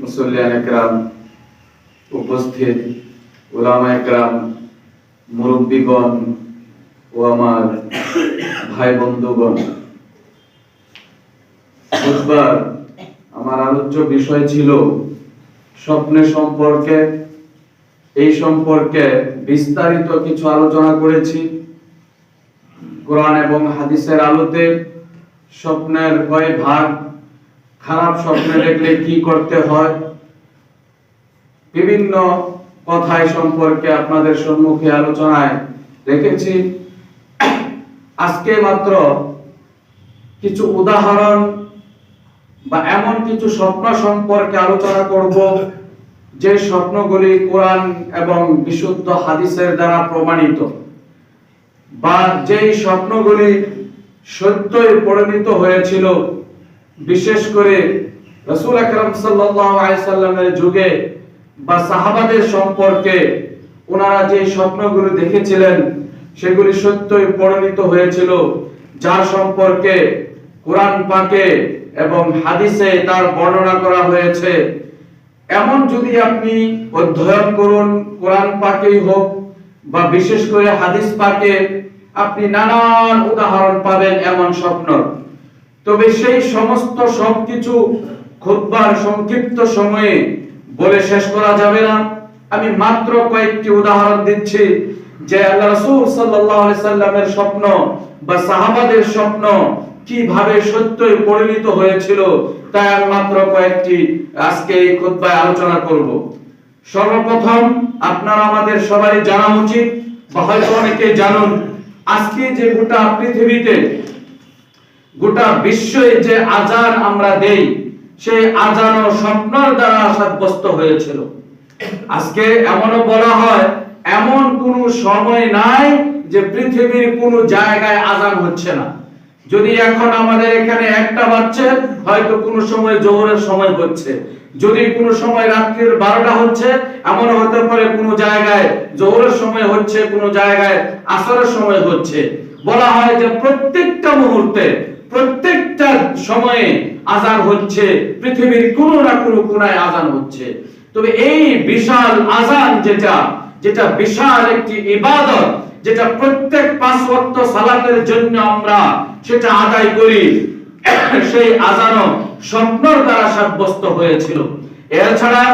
মুসল্লিয়ান একরাম উপস্থিত ওলামা একরাম, মুরব্বীগণ ও আমার ভাই বন্ধুগণ বুধবার আমার আলোচ্য বিষয় ছিল স্বপ্নের সম্পর্কে। এই সম্পর্কে বিস্তারিত কিছু আলোচনা করেছি। কোরআন এবং হাদিসের আলোতে স্বপ্নের কয় ভাগ খারাপ স্বপ্নে দেখলে কি করতে হয়? বিভিন্ন কথায় সম্পর্কে আপনাদের সম্মুখে আলোচনায় রেখেছি। আজকে মাত্র কিছু উদাহরণ বা এমন কিছু স্বপ্ন সম্পর্কে আলোচনা করব, যে স্বপ্নগুলি কোরআন এবং বিশুদ্ধ হাদিসের দ্বারা প্রমাণিত বা যেই স্বপ্নগুলি সত্যই পরিণত হয়েছিল বিশেষ করে রসুল আকরম সাল্লাল্লাহু আলাইহি সাল্লামের যুগে বা সাহাবাদের সম্পর্কে ওনারা যে স্বপ্নগুলো দেখেছিলেন, সেগুলি সত্যই পরিণত হয়েছিল, যার সম্পর্কে কোরআন পাকে এবং হাদিসে তার বর্ণনা করা হয়েছে। এমন যদি আপনি অধ্যয়ন করুন, কোরআন পাকেই হোক বা বিশেষ করে হাদিস পাকে, আপনি নানান উদাহরণ পাবেন এমন স্বপ্ন। তবে সেই সমস্ত সবকিছু খুতবার সংক্ষিপ্ত সময়ে বলে শেষ করা যাবে না। আমি মাত্র কয়েকটি উদাহরণ দিচ্ছি। যে আল্লাহ রাসূল সাল্লাল্লাহু আলাইহি সাল্লামের স্বপ্ন বা সাহাবাদের স্বপ্ন কীভাবে সত্যই পরিণত হয়েছিল তাই আমি মাত্র কয়েকটি আজকে এই খুতবায় আলোচনা করব। সর্বপ্রথম আপনারা আমাদের সবারই জানা উচিত বা হয়তো অনেকে জানুন, আজকে যে গোটা পৃথিবীতে গোটা বিশ্বে যে আজান আমরা দেই, সেই আজান ও স্বপ্নর দ্বারা সাব্যস্ত হয়েছিল। আজকে এমনও বলা হয়, এমন কোন সময় নাই যে পৃথিবীর কোন জায়গায় আজান হচ্ছে না। যদি এখন আমাদের এখানে একটা বাজছে, হয়তো কোন সময় জোহরের সময় হচ্ছে। যদি কোন সময় রাত্রির বারোটা হচ্ছে, এমন হতে পারে কোন জায়গায় জোহরের সময় হচ্ছে, কোন জায়গায় আসরের সময় হচ্ছে। বলা হয় যে প্রত্যেকটা মুহূর্তে প্রত্যেকটা সময়ে আজান হচ্ছে, পৃথিবীর কোনো না কোনো কোনায় আজান হচ্ছে। তবে এই বিশাল আজান যেটা যেটা বিশাল একটি ইবাদত, যেটা প্রত্যেক পাঁচ ওয়াক্ত সালাতের জন্য আমরা সেটা আদায় করি, সেই আজানও স্বপ্নর দ্বারা সাব্যস্ত হয়েছিল। এছাড়া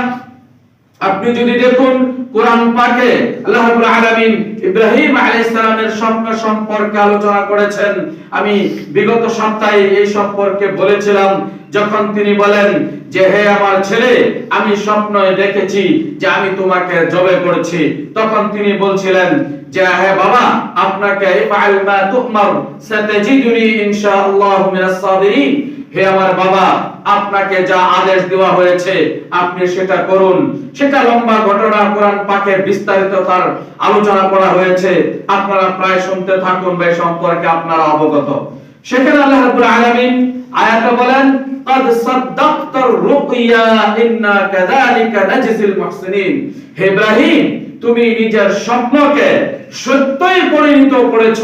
আপনি যদি দেখুন কোরআন পাকে আল্লাহ রাব্বুল আলামিন ইব্রাহিম আলাইহিস সালামের স্বপ্ন সম্পর্কে আলোচনা করেছেন। আমি বিগত সপ্তাহে এই সম্পর্কে বলেছিলাম, যখন তিনি বলেন যে, হে আমার ছেলে, আমি স্বপ্ন দেখেছি যে আমি তোমাকে জবে করেছি। তখন তিনি বলছিলেন যে, হে বাবা, আপনাকে মা তুমার, সাতাজিদুনি মিনাস সাবিরিন। হে আমার বাবা আপনাকে যা আদেশ দেওয়া হয়েছে আপনি সেটা করুন সেটা লম্বা ঘটনা কোরআন পাকে বিস্তারিত তার আলোচনা করা হয়েছে আপনারা প্রায় শুনতে থাকুন বে সম্পর্কে আপনারা অবগত সেখানে আল্লাহ রাব্বুল আলামিন আয়াতে বলেন قد صدقت الرؤيا إنا كذلك نجزي المحسنين হে ইব্রাহিম তুমি নিজের স্বপ্নকে সত্যই পরিণত করেছ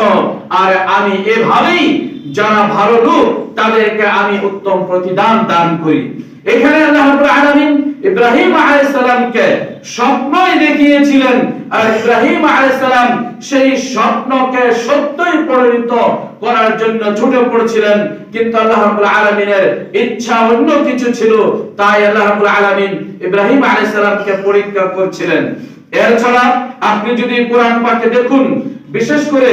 আর আমি এভাবেই যারা ভালো লোক, তাদেরকে আমি উত্তম প্রতিদান দান করি। এখানে আল্লাহ আলামিন ইব্রাহিম আলাইহিস সালামকে স্বপ্নই দেখিয়েছিলেন, আর ইব্রাহিম আলাইহিস সালাম সেই স্বপ্নকে সত্যই পরিণত করার জন্য ছুটে পড়ছিলেন। কিন্তু আল্লাহ আলামিনের ইচ্ছা অন্য কিছু ছিল, তাই আল্লাহ আলামিন ইব্রাহিম আলাইহিস সালামকে পরীক্ষা করছিলেন। এছাড়া আপনি যদি কোরআন পাকে দেখুন, বিশেষ করে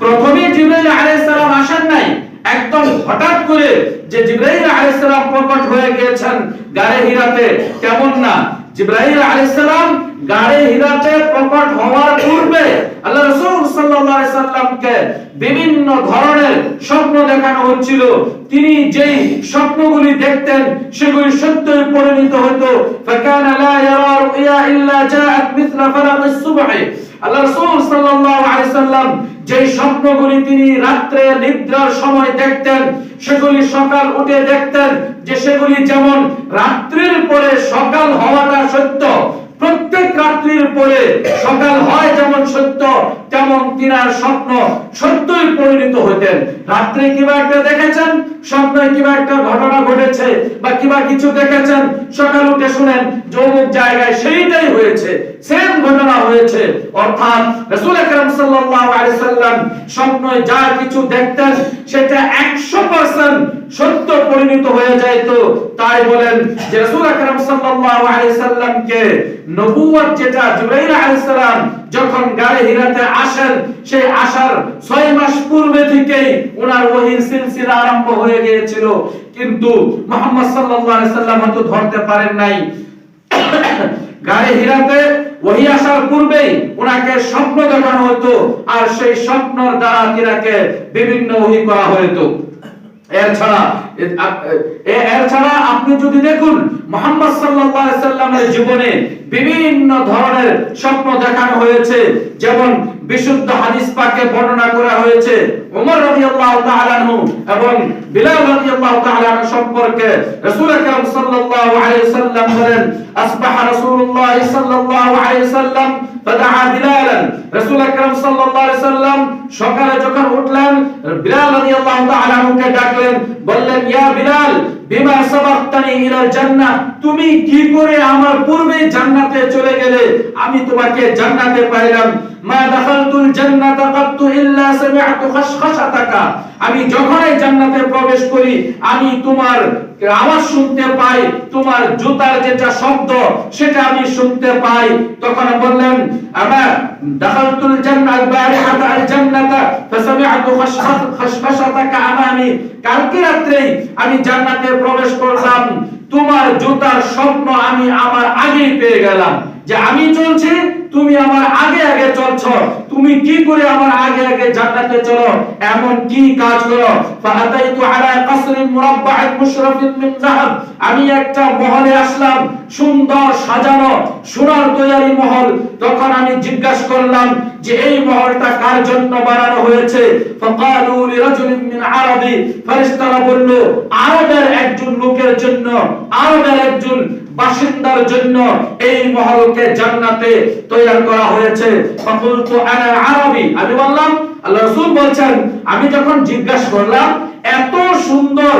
প্রথমে জিবরাইল আলাইহিস সালাম আসেন নাই। একদম হঠাৎ করে যে জিবরাইল আলাইহিস সালাম প্রকট হয়ে গিয়েছেন গারে হিরাতে, কেমন না? জিবরাইল আলাইহিস সালাম গারে হিরাতে প্রকট হওয়ার পূর্বে আল্লাহ রাসূল সাল্লাল্লাহু আলাইহি সাল্লামকে বিভিন্ন ধরনের স্বপ্ন দেখানো হচ্ছিল। তিনি যেই স্বপ্নগুলি দেখতেন, সেগুলি সত্যই পরিণত হতো। ফাকানা লা ইয়ারা রুয়া ইল্লা জাআত মিথলা ফালাকিস সুবহি। যে স্বপ্নগুলি তিনি রাত্রে নিদ্রার সময় দেখতেন, সেগুলি সকাল উঠে দেখতেন যে সেগুলি যেমন রাত্রির পরে সকাল হওয়াটা সত্য, প্রত্যেক রাত্রির পরে সকাল হয় যেমন সত্য তেমন তিনার স্বপ্ন সত্যই পরিণত হতেন রাত্রে কিবা একটা দেখেছেন? স্বপ্নে কিবা একটা ঘটনা ঘটেছে বা কিবা কিছু দেখেছেন? সকাল উঠে শুনেন যে অমুক জায়গায় সেইটাই হয়েছে সেম ঘটনা হয়েছে। অর্থাৎ রাসূল আকরাম সাল্লাল্লাহু আলাইহি সাল্লাম স্বপ্নে যা কিছু দেখতেন, সেটা 100% সত্য পরিণত হয়ে যাইত। তাই বলেন যে রাসূল আকরাম সাল্লাল্লাহু আলাইহি সাল্লামকে নবুয়ত যেটা জিবরাইল আলাইহিস সালাম যখন গায়ে হিরাতে আসেন, সেই আসার 6 মাস পূর্বে থেকেই ওনার ওহীর সিলসিলা আরম্ভ হয়ে গিয়েছিল। কিন্তু মুহাম্মদ সাল্লাল্লাহু আলাইহি সাল্লাম হয়তো ধরতে পারেন নাই। গায়ে হিরাতে ওহি আসার পূর্বেই ওনাকে স্বপ্ন দেখানো হতো, আর সেই স্বপ্নর দ্বারা তিনাকে বিভিন্ন ওহি করা হতো। এর ছাড়া এর ছাড়া আপনি যদি দেখুন, মোহাম্মদ সাল্লাল্লাহু আলাইহি সাল্লামের জীবনে বিভিন্ন ধরনের স্বপ্ন দেখানো হয়েছে। যেমন বিশুদ্ধ হাদিস পাকে বর্ণনা করা হয়েছে ওমর রাদিয়াল্লাহু তাআলা আনহু এবং বিলাল রাদিয়াল্লাহু তাআলা আনহু সম্পর্কে রাসূল আকরাম সাল্লাল্লাহু আলাইহি সাল্লাম বলেন, আসবাহা রাসূলুল্লাহ সাল্লাল্লাহু আলাইহি সাল্লাম ফাদাআ বিলালান। রাসূল আকরাম সাল্লাল্লাহু আলাইহি সাল্লাম সকালে যখন উঠলেন, বিলাল রাদিয়াল্লাহু তাআলা আনহুকে ডাকলেন, বললেন, ইয়া বিলাল বিমা সাবাক্তানি ইলাল জান্নাহ। তুমি কি করে আমার পূর্বে জান্নাতে চলে গেলে? আমি তোমাকে জান্নাতে পাইলাম। মা দাখালতুল জান্নাতা ইল্লা আমি যখনই জান্নাতে প্রবেশ করি, আমি তোমার আওয়াজ শুনতে পাই, তোমার জুতার যেটা শব্দ সেটা আমি শুনতে পাই। তখন বললেন আমার জান্নাত বারিহাতা আল আমামি কালকে রাত্রেই আমি জান্নাতে প্রবেশ করলাম। তোমার জুতার স্বপ্ন আমি আমার আগেই পেয়ে গেলাম। যে আমি চলছি তুমি আমার আগে আগে চলছ। তুমি কি করে আমার আগে আগে জান্নাতে চলো? এমন কি কাজ করো? ফাআতাইতু আলা কাসরিন মুরাব্বা'in মুশরাফিন মিন যাহাব আমি একটা মহলে আসলাম, সুন্দর সাজানো, সোনার তৈরি মহল। তখন আমি জিজ্ঞাসা করলাম যে, এই মহলটা কার জন্য বানানো হয়েছে? ফাকালু লিরাজুলিন মিন আরবি। ফেরেশতারা বলল, আরবের একজন লোকের জন্য, আরবের একজন বাসিন্দার জন্য এই মহলকে জান্নাতে তৈরি করা হয়েছে। ফাকুলতু আনা আরবি। আমি বললাম, আল্লাহ রাসূল বলছেন, আমি যখন জিজ্ঞাসা করলাম, এত সুন্দর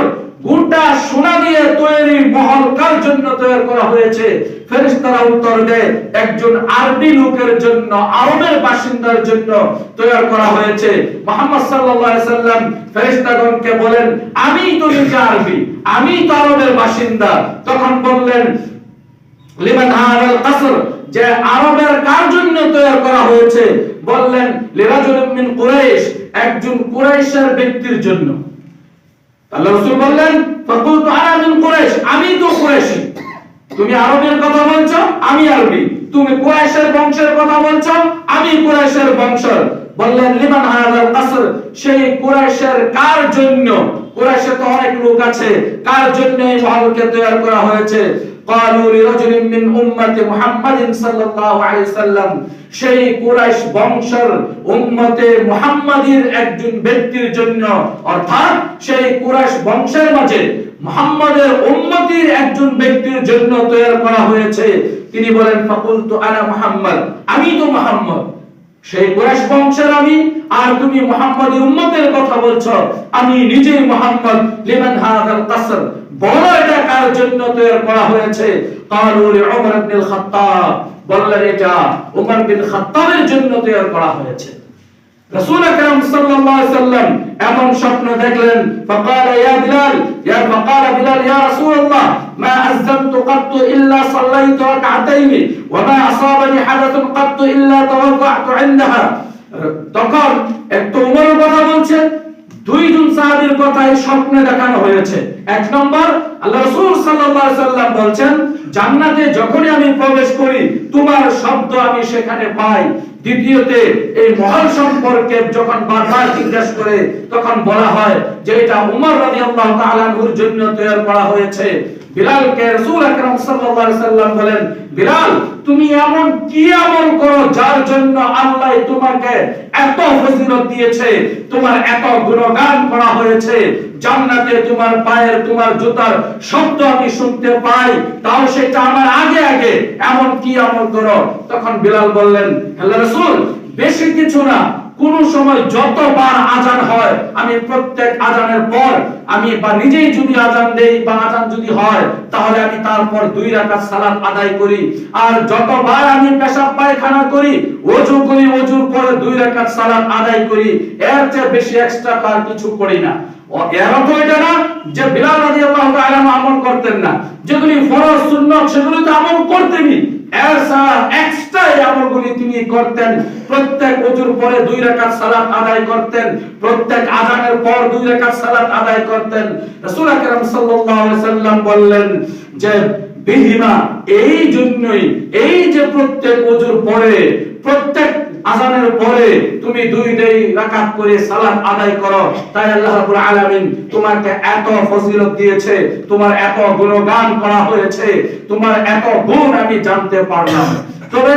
গোটা সোনা দিয়ে তৈরি মহল কার জন্য তৈরি করা হয়েছে? ফেরেশতারা উত্তর দেয়, একজন আরবি লোকের জন্য, আরবের বাসিন্দার জন্য তৈরি করা হয়েছে। মুহাম্মদ সাল্লাল্লাহু আলাইহি সাল্লাম ফেরেশতাগণকে বলেন, আমি তো নিজে আরবি, আমি তো আরবের বাসিন্দা। তখন বললেন, লিমান হাদাল কাসর? যে আরবের কার জন্য তৈরি করা হয়েছে? বললেন লিরাজুলিন মিন কুরাইশ, একজন কুরাইশের ব্যক্তির জন্য। আল্লাহ রাসূল বললেন, ফাকুলতু আনা মিন কুরাইশ, আমি তো কুরাইশী। তুমি আরবের কথা বলছো, আমি আরবি। তুমি কুরাইশের বংশের কথা বলছো, আমি কুরাইশের বংশের। বললেন, লিমান হাযাল কাসর? সেই কুরাইশের কার জন্য? কুরাইশে তো অনেক লোক আছে, কার জন্য এই মহলকে তৈরি করা হয়েছে? قالوا لرجل من উম্মতি মুহাম্মাদিন সাল্লাল্লাহু আলাইহি সাল্লাম সেই কুরাইশ বংশের উম্মতে মুহাম্মাদির একজন ব্যক্তির জন্য অর্থাৎ সেই কুরাইশ বংশের মাঝে মুহাম্মাদের উম্মতির একজন ব্যক্তির জন্য তৈরি করা হয়েছে তিনি বলেন ফাকুলতু আনা মুহাম্মদ আমি তো মুহাম্মদ সেই কুরাইশ বংশের আমি আর তুমি মুহাম্মাদি উম্মতের কথা বলছো আমি নিজেই মুহাম্মদ লিমান হাদাল কাসর বলো এটা কার জন্য তৈরি করা হয়েছে? কালু ওমর ইবনে খাত্তাব। বললেন এটা ওমর বিন খাত্তাবের জন্য তৈরি করা হয়েছে। রাসূল আকরাম সাল্লাল্লাহু আলাইহি সাল্লাম এমন স্বপ্ন দেখলেন, ফাকালা ইয়া বিলাল, ইয়া ফাকালা বিলাল, ইয়া রাসূলুল্লাহ, মা আযযামতু কাত্তু ইল্লা সাল্লাইতু রাকাতাইন, ওয়া মা আসাবানি হাদাথুন কাত্তু ইল্লা তাওয়াক্কাতু ইনদাহা। উমরের কথা বলছে দুইজন সাহাবীর কথা এই স্বপ্নে দেখানো হয়েছে। এক নম্বর, আল্লাহ রাসূল সাল্লাল্লাহু আলাইহি সাল্লাম বলছেন, জান্নাতে যখনই আমি প্রবেশ করি, তোমার শব্দ আমি সেখানে পাই। দ্বিতীয়তে, এই মহল সম্পর্কে যখন বারবার জিজ্ঞাসা করে, তখন বলা হয় যে এটা উমর রাদিয়াল্লাহু তাআলার জন্য তৈরি করা হয়েছে। বিলালকে রাসূল আকরাম সাল্লাল্লাহু আলাইহি সাল্লাম বলেন, বিলাল, তুমি এমন কি আমল করো যার জন্য আল্লাহ তোমাকে এত ফজিলত দিয়েছে, তোমার এত গুণগান করা হয়েছে? জান্নাতে তোমার পায়ের, তোমার জুতার শব্দ আমি শুনতে পাই, তাও সেটা আমার আগে আগে। এমন কি আমল করো? তখন বিলাল বললেন আল্লাহ রাসূল, বেশি কিছু না। কোন সময় যতবার আজান হয়, আমি প্রত্যেক আজানের পর আমি বা নিজেই যদি আজান দেই বা আজান যদি হয়, তাহলে আমি তারপর দুই রাকাত সালাত আদায় করি। আর যতবার আমি পেশাব পায়খানা করি ওযু করি ওযুর পরে দুই রাকাত সালাত আদায় করি, এর চেয়ে বেশি এক্সট্রা আর কিছু করি না। এর অর্থ এটা না যে বিলাল রাদিয়াল্লাহু তাআলা আমল করতেন না। যেগুলি ফরজ, সুন্নাত, সেগুলি তো আমল করতেনই। এই পরে দুই আদায় করতেন। সাল্লাম বললেন যে এই জন্যই, এই যে প্রত্যেক ওজুর পরে প্রত্যেক আজানের পরে তুমি দুই দেই রাকাত করে সালাত আদায় করো। তাই আল্লাহ রাব্বুল আলামিন তোমাকে এত ফজিলত দিয়েছে, তোমার এত গুণগান করা হয়েছে, তোমার এত গুণ আমি জানতে পারলাম। তবে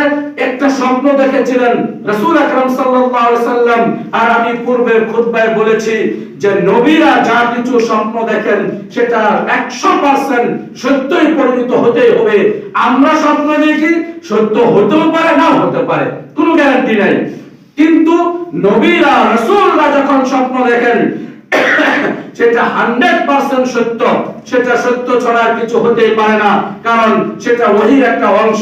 একটা স্বপ্ন দেখেছিলেন রাসূল আকরাম সাল্লাল্লাহু আলাইহি সাল্লাম, আর আমি পূর্বে খুতবায় বলেছি যে নবীরা যা কিছু স্বপ্ন দেখেন সেটা 100% সত্যই পরিণত হতেই হবে। আমরা স্বপ্ন দেখি, সত্য হতেও পারে, নাও হতে পারে, কোনো গ্যারান্টি নাই। কিন্তু নবীরা, রাসূলরা যখন স্বপ্ন দেখেন, সেটা হান্ড্রেড পার্সেন্ট সত্য। সেটা সত্য ছাড়া কিছু হতেই পারে না, কারণ সেটা ওহির একটা অংশ।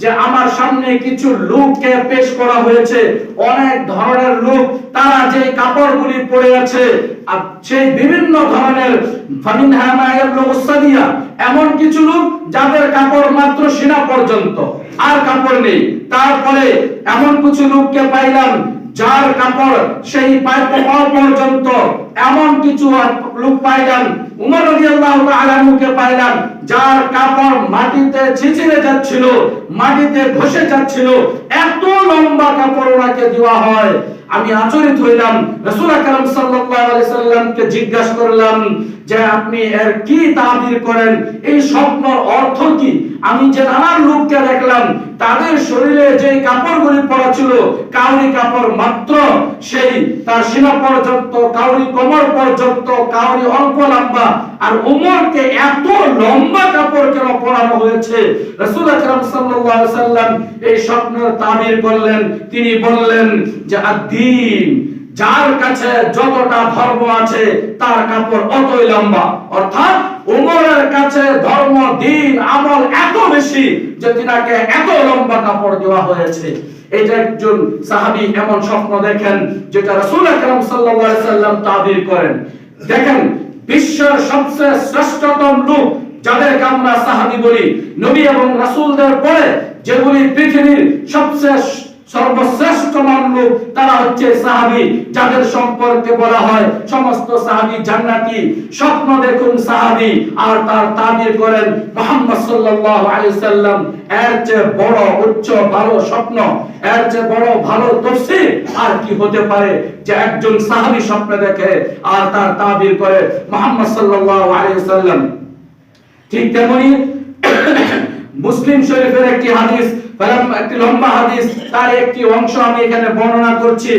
যে আমার সামনে কিছু লোককে পেশ করা হয়েছে। অনেক ধরনের লোক, তারা যে কাপড়গুলি পরে আছে, আর সেই বিভিন্ন ধরনের এমন কিছু লোক যাদের কাপড় মাত্র সিনা পর্যন্ত, আর কাপড় নেই। তারপরে এমন কিছু লোককে পাইলাম, যার কাপড় সেই পায় পর্যন্ত এমন কিছু লোক পাইলাম উমর রাদিয়াল্লাহু তাআলার মুখে পাইলাম, যার কাপড় মাটিতে ছিছিড়ে যাচ্ছিল, মাটিতে ঘষে যাচ্ছিল। এত লম্বা কাপড় ওনাকে দেওয়া হয়। আমি আচরিত হইলাম, রাসূল আকরাম সাল্লাল্লাহু আলাইহি সাল্লামকে জিজ্ঞাসা করলাম যে আপনি এর কি তাবির করেন? এই স্বপ্ন অর্থ কি? আমি যে নানান লোককে দেখলাম, তাদের শরীরে যে কাপড়গুলি পরা ছিল কাউরি কাপড় মাত্র, সেই তার সিনা পর্যন্ত কাউরি কোমর পর্যন্ত কাউরি অল্প লম্বা, আর উমরকে এত লম্বা কাপড় কেন পরানো হয়েছে? রাসূল আকরাম সাল্লাল্লাহু আলাইহি সাল্লাম এই স্বপ্নের তাবির করলেন। তিনি বললেন যে আদ-দ্বীন যার কাছে যতটা ধর্ম আছে, তার কাপড় অতই লম্বা। অর্থাৎ উমরের কাছে ধর্ম, দিন, আমল এত বেশি যে তিনাকে এত লম্বা কাপড় দেওয়া হয়েছে। এটা একজন সাহাবী এমন স্বপ্ন দেখেন, যেটা রাসূল সাল্লাম তাবির করেন। দেখেন, বিশ্বের সবচেয়ে শ্রেষ্ঠতম লোক, যাদেরকে আমরা সাহাবী বলি, নবী এবং রাসূলদের পরে যেগুলি পৃথিবীর সবচেয়ে সর্বশ্রেষ্ঠ লোক তারা হচ্ছে সাহাবী, যাদের সম্পর্কে বলা হয় সমস্ত সাহাবী জান্নাতি, স্বপ্ন দেখুন সাহাবী, আর তার তাবির করেন মুহাম্মদ সাল্লাল্লাহু আলাইহি সাল্লাম। এর চেয়ে বড় উচ্চ ভালো স্বপ্ন, এর চেয়ে বড় ভালো তাফসীর আর কি হতে পারে যে একজন সাহাবী স্বপ্ন দেখে আর তার তাবির করে মুহাম্মদ সাল্লাল্লাহু আলাইহি সাল্লাম। ঠিক তেমনি মুসলিম শরীফের একটি হাদিস ফালাম্মা একটি লম্বা হাদিস, তার একটি অংশ আমি এখানে বর্ণনা করছি।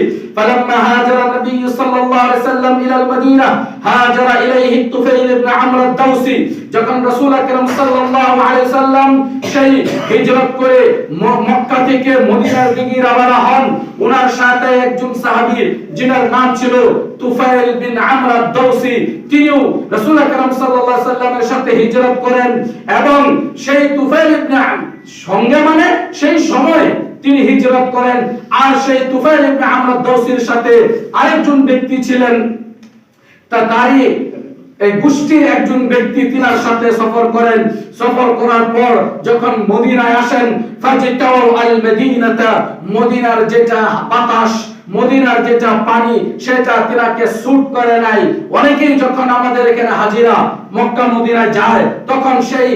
যখন রাসূল আকরাম সাল্লাল্লাহু আলাইহি সাল্লাম সেই হিজরত করে মক্কা থেকে মদিনার দিকে রওনা হন ওনার সাথে একজন সাহাবী, যিনার নাম ছিল তুফাইল বিন আমর আদ-দাউসি, তিনিও রাসূল আকরাম সাল্লাল্লাহু আলাইহি সাল্লামের সাথে হিজরত করেন এবং সেই তুফাইল ইবনে সঙ্গে মানে সেই সময় তিনি হিজরত করেন। আর সেই তুফাইল ইবনে আমর দাউসির সাথে আরেকজন ব্যক্তি ছিলেন। তা তারই এই গোষ্ঠীর একজন ব্যক্তি তিনার সাথে সফর করেন। সফর করার পর যখন মদিনায় আসেন ফাজিতাও আল মদিনাতা মদিনার যেটা বাতাস মদিনার যেটা পানি সেটা তিনাকে স্যুট করে নাই। অনেকেই যখন আমাদের এখানে হাজিরা মক্কা মদিনায় যায়, তখন সেই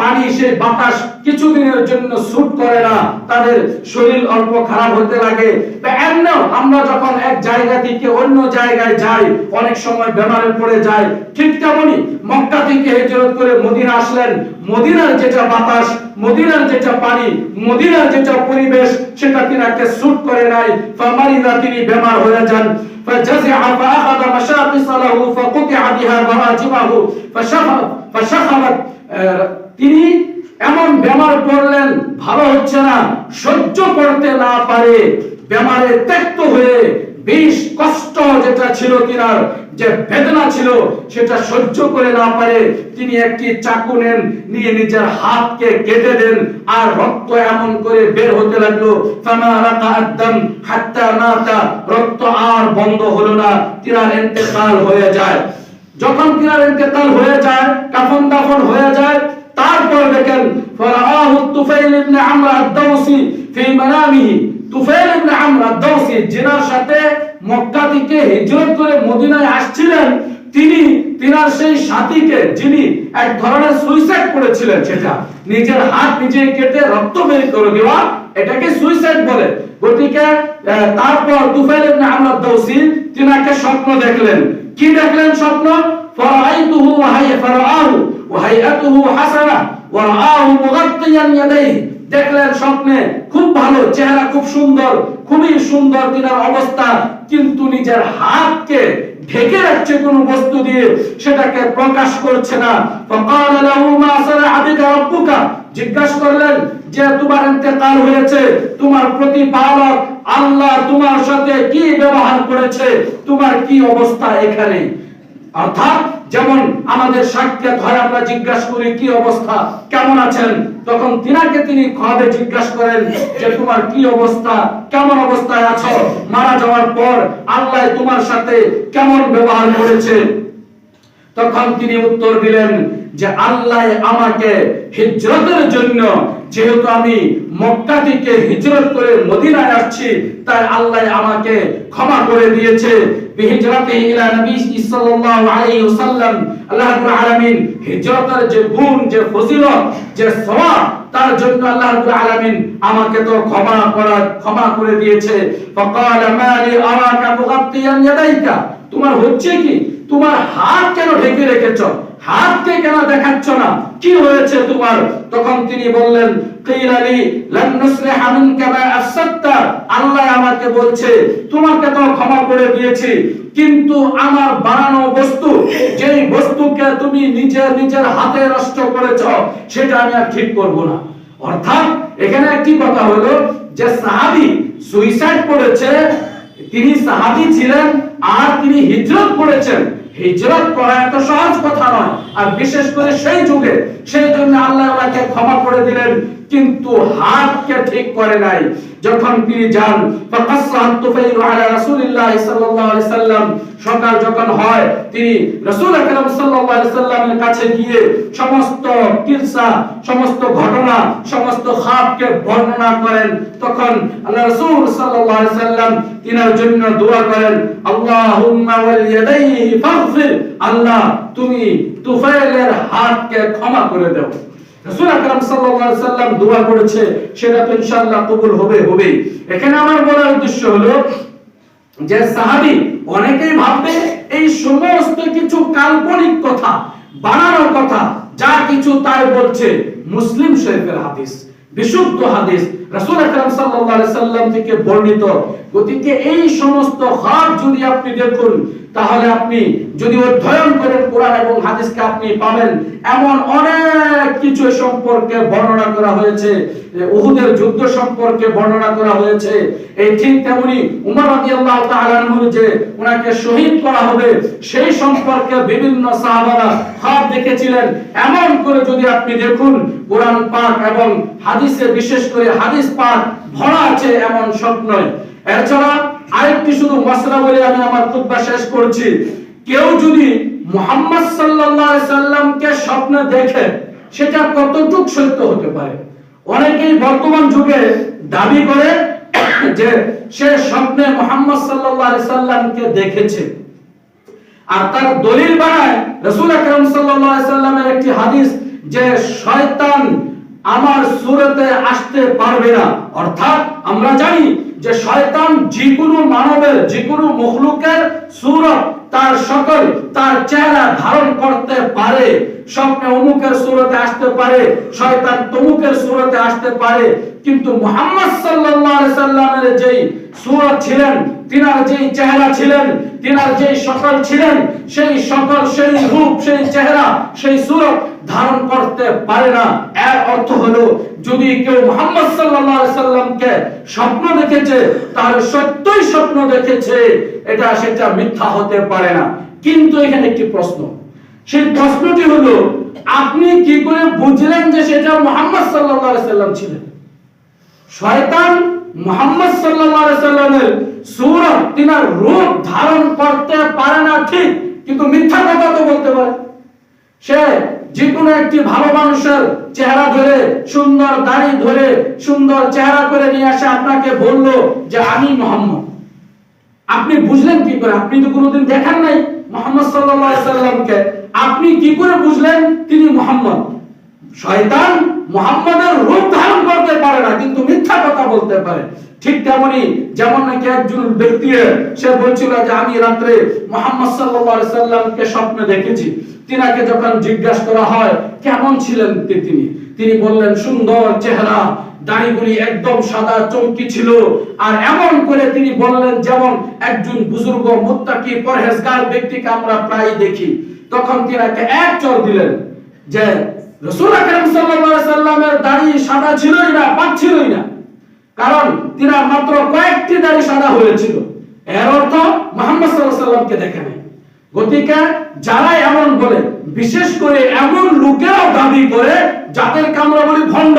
পানি, সেই বাতাস কিছুদিনের জন্য স্যুট করে না। তাদের শরীর অল্প খারাপ হতে লাগে। তা এমনও আমরা যখন এক জায়গা থেকে অন্য জায়গায় যাই, অনেক সময় বেমারে পড়ে যায় ঠিক তেমনি মক্কা থেকে হিজরত করে মদিনা আসলেন। মদিনার যেটা বাতাস মদিনার যেটা পানি মদিনার যেটা পরিবেশ সেটা তিনাকে স্যুট করে নাই ফামারিদা তিনি বেমার হয়ে যান فجزع فأخذ مشاقص له فقطع بها مراجمه فشخ- فشخبت আহ, তিনি এমন বেমার পড়লেন ভালো হচ্ছে না সহ্য করতে না পারে বেমারে ত্যক্ত হয়ে বিষ কষ্ট যেটা ছিল তিনার যে বেদনা ছিল, সেটা সহ্য করে না পারে। তিনি একটি চাকু নেন, নিয়ে নিজের হাতকে কেটে দেন আর রক্ত এমন করে বের হতে লাগল। রক্ত আর বন্ধ হলো না। তিনার ইন্তেকাল হয়ে যায়। যখন তিনার ইন্তেকাল হয়ে যায়, কাফন দাফন হয়ে যায়, তারপর দেখেন, ফরাআহু তুফাইল ইবনে আমর আদ-দাওসি ফি মানামিহি। তুফাইল ইবনে আমর আদ-দাউসি সাথে মক্কা থেকে হিজরত করে মদিনায় আসছিলেন, তিনি, তিনার সেই সাথীকে, যিনি এক ধরনের সুইসাইড করেছিলেন সেটা, নিজের হাত নিজে কেটে রক্ত বের করে দেওয়া, এটাকে সুইসাইড বলে। গতিকে তারপর তুফাইল ইবনে আমর আদ-দাউসি তিনাকে স্বপ্ন দেখলেন। কি দেখলেন স্বপ্ন? ফারাআইতুহু ওয়া হাইয়া ফারাআহু ওয়া হাইয়াতুহু হাসানা ওয়া রাআহু মুগাত্তিয়ান দেখলেন স্বপ্নে খুব ভালো, চেহারা খুব সুন্দর, খুবই সুন্দর তিনার অবস্থা, কিন্তু নিজের হাতকে ঢেকে রাখছে কোন বস্তু দিয়ে, সেটাকে প্রকাশ করছে না। জিজ্ঞাসা করলেন, যে তোমার ইন্তেকাল হয়েছে, তোমার প্রতিপালক আল্লাহ তোমার সাথে কি ব্যবহার করেছে? তোমার কি অবস্থা এখানে? অর্থাৎ যেমন আমাদের সাক্ষাৎ হয় আমরা জিজ্ঞাসা করি, কি অবস্থা? কেমন আছেন? তখন তিনাকে তিনি খাবে জিজ্ঞাসা করেন যে, তোমার কি অবস্থা? কেমন অবস্থায় আছো? মারা যাওয়ার পর আল্লাহ তোমার সাথে কেমন ব্যবহার করেছে? তখন তিনি উত্তর দিলেন যে আল্লাহ আমাকে হিজরতের জন্য, যেহেতু আমি মক্কা থেকে হিজরত করে মদিনায় আসছি, তাই আল্লাহ আমাকে ক্ষমা করে দিয়েছে। বিহিজরাতে ইলা নবী সাল্লাল্লাহু আলাইহি ওয়াসাল্লাম, আল্লাহ রাব্বুল আলামিন হিজরতের যে গুণ, যে ফজিলত, যে সওয়াব, তার জন্য আল্লাহ রাব্বুল আলামিন আমাকে তো ক্ষমা করা, ক্ষমা করে দিয়েছে। মালি আরাকা মুগাত্তিয়ান ইয়াদাইকা, তোমার হচ্ছে কি? তোমার হাত কেন ঢেকে রেখেছ? হাতকে কেন দেখাচ্ছ না? কি হয়েছে তোমার? তখন তিনি বললেন আল্লাহ আমাকে বলছে, তোমাকে তো ক্ষমা করে দিয়েছি, কিন্তু আমার বানানো বস্তু, যেই বস্তুকে তুমি নিজে নিজের হাতে নষ্ট করেছ, সেটা আমি আর ঠিক করব না। অর্থাৎ এখানে একটি কথা হলো যে সাহাবী সুইসাইড করেছে, তিনি সাহাবী ছিলেন, আর তিনি হিজরত করেছেন। হিজরত করা এত সহজ কথা নয়। আর বিশেষ করে সেই যুগে। সেই জন্য আল্লাহ ওনাকে ক্ষমা করে দিলেন। কিন্তু হাতকে ঠিক করে নাই। যখন তিনি যান সকাল যখন হয়, তিনি রাসূল সাল্লামের কাছে গিয়ে সমস্ত কিরসা সমস্ত ঘটনা, সমস্ত খাবকে বর্ণনা করেন। তখন আল্লাহ রাসূল সাল্লাম তিনার জন্য দোয়া করেন ফাগফির। আল্লাহ, তুমি তুফাইলের হাতকে ক্ষমা করে দাও। রাসূল আকরাম সাল্লাল্লাহু আলাইহি সাল্লাম দোয়া করেছে, সেটা তো ইনশাআল্লাহ কবুল হবে এখানে আমার বলার উদ্দেশ্য হলো যে সাহাবী অনেকেই ভাববে, এই সমস্ত কিছু কাল্পনিক কথা, বানানোর কথা, যা কিছু তাই বলছে, মুসলিম শরীফের হাদিস, বিশুদ্ধ হাদিস রাসূল আকরাম সাল্লাল্লাহু আলাইহি সাল্লাম থেকে বর্ণিত, গতিকে এই সমস্ত হাত যদি আপনি দেখুন, তাহলে আপনি যদি অধ্যয়ন করেন কোরআন এবং হাদিসকে আপনি পাবেন। এমন অনেক কিছু সম্পর্কে বর্ণনা করা হয়েছে উহুদের যুদ্ধ সম্পর্কে বর্ণনা করা হয়েছে। এই ঠিক তেমনি উমর রাদিয়াল্লাহু তাআলা যে শহীদ করা হবে, সেই সম্পর্কে বিভিন্ন সাহাবারা খাব দেখেছিলেন। এমন করে যদি আপনি দেখুন, কোরআন পাক এবং হাদিসে বিশেষ করে হাদিস পাক ভরা আছে এমন স্বপ্নই এছাড়া আরেকটি শুধু মশলা বলে আমি আমার খুতবা শেষ করছি। কেউ যদি মুহাম্মদ আলাইহি সাল্লামকে স্বপ্নে দেখে, সেটা কতটুক সত্য হতে পারে? অনেকেই বর্তমান যুগে দাবি করে যে সে স্বপ্নে মুহাম্মদ আলাইহি সাল্লামকে দেখেছে। আর তার দলিল বানায় রাসূল আকরাম আলাইহি সাল্লামের একটি হাদিস যে শয়তান আমার সুরতে আসতে পারবে না। অর্থাৎ আমরা জানি যে শয়তান যে কোনো মানবের যে কোনো মখলুকের সুরত তার সকল, তার চেহারা ধারণ করতে পারে। স্বপ্নে অমুকের সুরতে আসতে পারে, শয়তান তমুকের সুরতে আসতে পারে। কিন্তু মুহাম্মদ সাল্লাল্লাহু সাল্লামের যেই সুরত ছিলেন, তিনার যেই চেহারা ছিলেন, তিনার যেই সকল ছিলেন, সেই সকল, সেই রূপ, সেই চেহারা, সেই সুরত ধারণ করতে পারে না। এর অর্থ হলো, যদি কেউ মুহাম্মদ সাল্লাল্লাহু সাল্লামকে স্বপ্ন দেখেছে, তার সত্যই স্বপ্ন দেখেছে, এটা সেটা মিথ্যা হতে পারে না। কিন্তু এখানে একটি প্রশ্ন। সেই প্রশ্নটি হলো, আপনি কি করে বুঝলেন যে সেটা মুহাম্মদ সাল্লাল্লাহু আলাইহি সাল্লাম ছিলেন? শয়তান মুহাম্মদ সাল্লামের সূরত, তিনার রূপ ধারণ করতে পারে না ঠিক, কিন্তু মিথ্যা কথা তো বলতে পারে। সে যে কোনো একটি ভালো মানুষের চেহারা ধরে, সুন্দর দাড়ি ধরে, সুন্দর চেহারা করে নিয়ে আসে আপনাকে বলল যে, আমি মোহাম্মদ। আপনি বুঝলেন কি করে? আপনি তো কোনোদিন দেখেন নাই মোহাম্মদ আলাইহি সাল্লামকে। আপনি কি করে বুঝলেন তিনি মোহাম্মদ? শয়তান মুহাম্মাদের রূপ ধারণ করতে পারে না, কিন্তু মিথ্যা কথা বলতে পারে। ঠিক তেমনি যেমন নাকি একজন ব্যক্তি, সে বলছিল যে আমি রাত্রে মুহাম্মদ আলাইহি সাল্লামকে স্বপ্নে দেখেছি। তিনাকে যখন জিজ্ঞাসা করা হয়, কেমন ছিলেন তিনি? তিনি বললেন, সুন্দর চেহারা, দাড়িগুলি একদম সাদা, চমকি ছিল। আর এমন করে তিনি বললেন, যেমন একজন বুজুর্গ, মুত্তাকি, পরহেজগার ব্যক্তিকে আমরা প্রায় দেখি। তখন তিনাকে এক চর দিলেন যে রসুল আকরাম সাল্লামের দাড়ি সাদা ছিলই না, পাক ছিলই না। কারণ তিনা মাত্র কয়েকটি দাড়ি সাদা হয়েছিল। এর অর্থ মুহাম্মদ সাল্লামকে দেখে নাই। গতিকে যারা এমন বলে, বিশেষ করে এমন লোকেরাও দাবি করে যাদেরকে আমরা বলি ভণ্ড,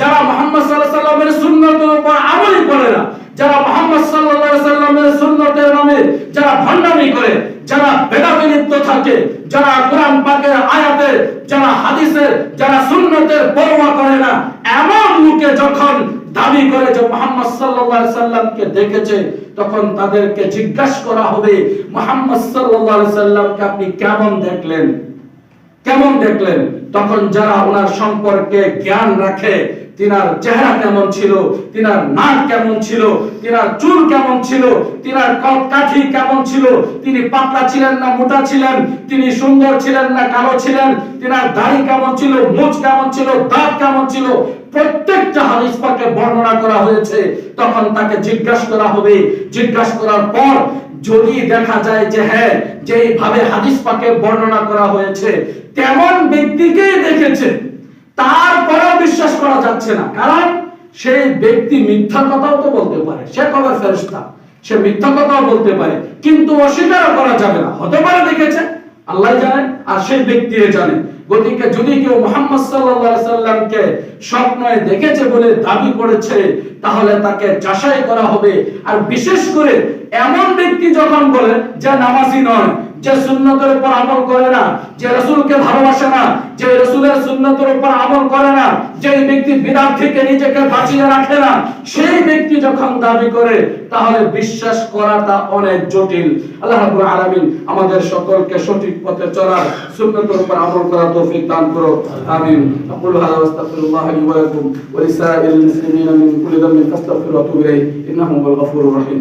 যারা মোহাম্মদ আলাইহি সাল্লামের সুন্নতের উপর আমলই করে না, যারা মোহাম্মদ আলাইহি সাল্লামের সুন্নতের নামে যারা ভণ্ডামি করে যারা বেদাতে লিপ্ত থাকে, যারা কোরআন পাকের আয়াতের যারা হাদিসের যারা সুন্নতের পরোয়া করে না, এমন লোকে যখন দাবি করে যে মোহাম্মদ সাল্লাল্লাহু সাল্লামকে দেখেছে, তখন তাদেরকে জিজ্ঞাসা করা হবে, মোহাম্মদ সাল্লাল্লাহু সাল্লামকে আপনি কেমন দেখলেন? কেমন দেখলেন? তখন যারা ওনার সম্পর্কে জ্ঞান রাখে, তিনার চেহারা কেমন ছিল, তিনার নাক কেমন ছিল, তিনার চুল কেমন ছিল, তিনার কাঠি কেমন ছিল, তিনি পাতলা ছিলেন না মোটা ছিলেন, তিনি সুন্দর ছিলেন না কালো ছিলেন, তিনার দাড়ি কেমন ছিল মুখ কেমন ছিল, দাঁত কেমন ছিল, প্রত্যেকটা হাদিস পাকে বর্ণনা করা হয়েছে। তখন তাকে জিজ্ঞাসা করা হবে। জিজ্ঞাসা করার পর যদি দেখা যায় যে হ্যাঁ যেইভাবে হাদিস পাকে বর্ণনা করা হয়েছে, তেমন ব্যক্তিকেই দেখেছে, তারপরেও বিশ্বাস করা যাচ্ছে না। কারণ সেই ব্যক্তি মিথ্যা কথাও তো বলতে পারে, সে কবে ফেরেশতা? সে মিথ্যা কথাও বলতে পারে, কিন্তু অস্বীকারও করা যাবে না। হতে পারে দেখেছে, আল্লাহ জানেন আর সেই ব্যক্তি জানে। গতিকে যদি কেউ মোহাম্মদ সাল্লামকে স্বপ্নে দেখেছে বলে দাবি করেছে, তাহলে তাকে যাচাই করা হবে। আর বিশেষ করে এমন ব্যক্তি যখন বলে, যে নামাজি নয় যে সুন্নতের উপর আমল করে না, যে রসুলকে ভালোবাসে না, যে রসুলের সুন্নতের উপর আমল করে না, যে ব্যক্তি বিদাত থেকে নিজেকে বাঁচিয়ে রাখে না, সেই ব্যক্তি যখন দাবি করে, তাহলে বিশ্বাস করাটা অনেক জটিল। আল্লাহ রাব্বুল আলামিন আমাদের সকলকে সঠিক পথে চলার সুন্নতের উপর আমল করার তৌফিক দান করো আমিন। আকুলু হাযা ওয়াস্তাগফিরুল্লাহ লি ওয়া লাকুম ওয়া লিসাইরিল মুসলিমিনা মিন কুল্লি যামবিন ফাস্তাগফিরু ওয়া তুবু ইলাইহি। ইন্নাহু হুয়াল গফুরুর রহিম।